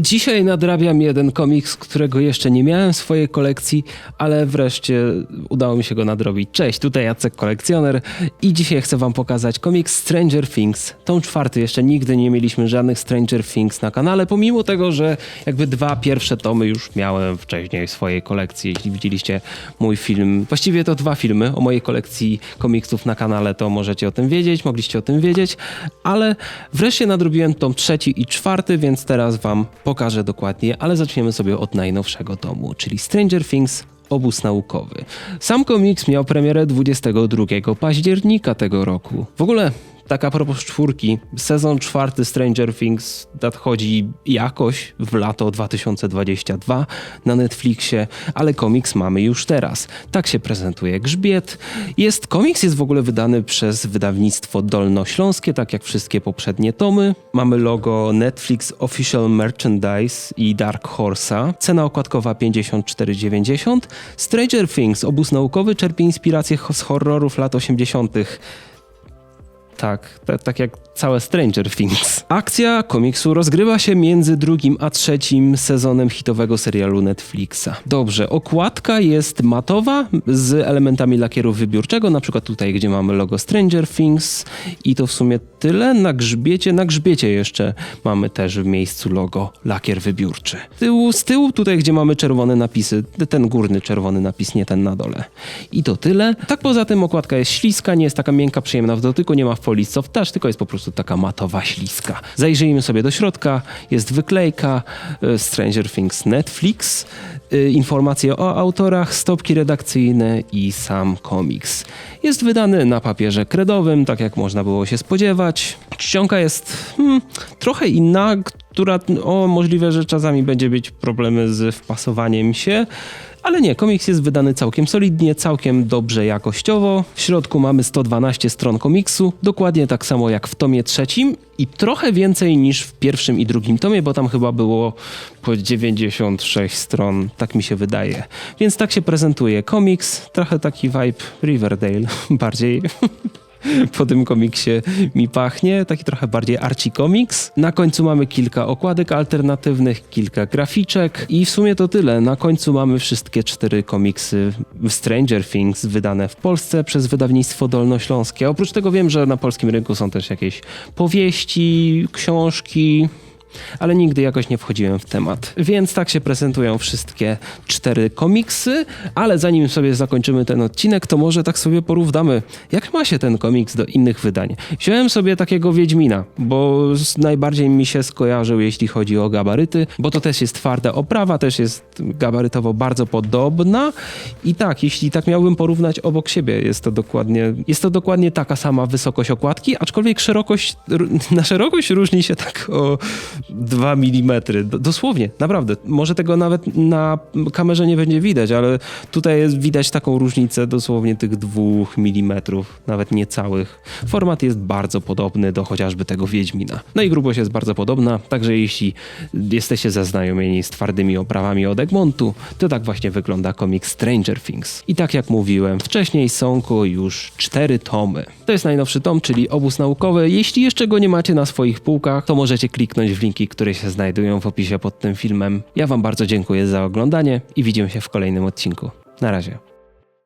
Dzisiaj nadrabiam jeden komiks, którego jeszcze nie miałem w swojej kolekcji, ale wreszcie udało mi się go nadrobić. Cześć, tutaj Jacek Kolekcjoner i dzisiaj chcę wam pokazać komiks Stranger Things. Tą czwarty, jeszcze nigdy nie mieliśmy żadnych Stranger Things na kanale, pomimo tego, że jakby dwa pierwsze tomy już miałem wcześniej w swojej kolekcji. Jeśli widzieliście mój film, właściwie to dwa filmy o mojej kolekcji komiksów na kanale, to możecie o tym wiedzieć, mogliście o tym wiedzieć, ale wreszcie nadrobiłem tom trzeci i czwarty, więc teraz wam pokażę dokładnie, ale zaczniemy sobie od najnowszego tomu, czyli Stranger Things Obóz naukowy. Sam komiks miał premierę 22 października tego roku. W ogóle, tak a propos czwórki, sezon czwarty Stranger Things nadchodzi jakoś w lato 2022 na Netflixie, ale komiks mamy już teraz. Tak się prezentuje grzbiet. Jest, komiks jest w ogóle wydany przez wydawnictwo Dolnośląskie, tak jak wszystkie poprzednie tomy. Mamy logo Netflix Official Merchandise i Dark Horse'a. Cena okładkowa 54,90. Stranger Things, obóz naukowy, czerpie inspirację z horrorów lat 80. Tak, ta- tak jak całe Stranger Things. Akcja komiksu rozgrywa się między drugim a trzecim sezonem hitowego serialu Netflixa. Dobrze, okładka jest matowa z elementami lakieru wybiórczego, na przykład tutaj, gdzie mamy logo Stranger Things i to w sumie tyle. Na grzbiecie, na grzbiecie jeszcze mamy też w miejscu logo lakier wybiórczy. Z tyłu, z tyłu tutaj, gdzie mamy czerwone napisy, ten górny czerwony napis, nie ten na dole. I to tyle. Tak poza tym okładka jest śliska, nie jest taka miękka, przyjemna w dotyku, nie ma folii soft touch, tylko jest po prostu taka matowa, śliska. Zajrzyjmy sobie do środka, jest wyklejka, y, Stranger Things Netflix, y, informacje o autorach, stopki redakcyjne i sam komiks. Jest wydany na papierze kredowym, tak jak można było się spodziewać. Czcionka jest hmm, trochę inna, która o, możliwe, że czasami będzie mieć problemy z wpasowaniem się. Ale nie, komiks jest wydany całkiem solidnie, całkiem dobrze jakościowo. W środku mamy 112 stron komiksu, dokładnie tak samo jak w tomie trzecim i trochę więcej niż w pierwszym i drugim tomie, bo tam chyba było po 96 stron, tak mi się wydaje. Więc tak się prezentuje komiks, trochę taki vibe Riverdale bardziej. po tym komiksie mi pachnie, taki trochę bardziej arci komiks. Na końcu mamy kilka okładek alternatywnych, kilka graficzek i w sumie to tyle. Na końcu mamy wszystkie cztery komiksy Stranger Things wydane w Polsce przez wydawnictwo Dolnośląskie. Oprócz tego wiem, że na polskim rynku są też jakieś powieści, książki, ale nigdy jakoś nie wchodziłem w temat. Więc tak się prezentują wszystkie cztery komiksy, ale zanim sobie zakończymy ten odcinek, to może tak sobie porównamy, jak ma się ten komiks do innych wydań. Wziąłem sobie takiego Wiedźmina, bo najbardziej mi się skojarzył, jeśli chodzi o gabaryty, bo to też jest twarda oprawa, też jest gabarytowo bardzo podobna i tak, jeśli tak miałbym porównać obok siebie, jest to dokładnie, jest to dokładnie taka sama wysokość okładki, aczkolwiek szerokość, na szerokość różni się tak o 2 mm. Dosłownie, naprawdę. Może tego nawet na kamerze nie będzie widać, ale tutaj jest widać taką różnicę dosłownie tych 2 mm, nawet niecałych. Format jest bardzo podobny do chociażby tego Wiedźmina. No i grubość jest bardzo podobna, także jeśli jesteście zaznajomieni z twardymi oprawami od Egmontu, to tak właśnie wygląda komiks Stranger Things. I tak jak mówiłem, wcześniej są go już cztery tomy. To jest najnowszy tom, czyli obóz naukowy. Jeśli jeszcze go nie macie na swoich półkach, to możecie kliknąć w linki, które się znajdują w opisie pod tym filmem. Ja wam bardzo dziękuję za oglądanie i widzimy się w kolejnym odcinku. Na razie.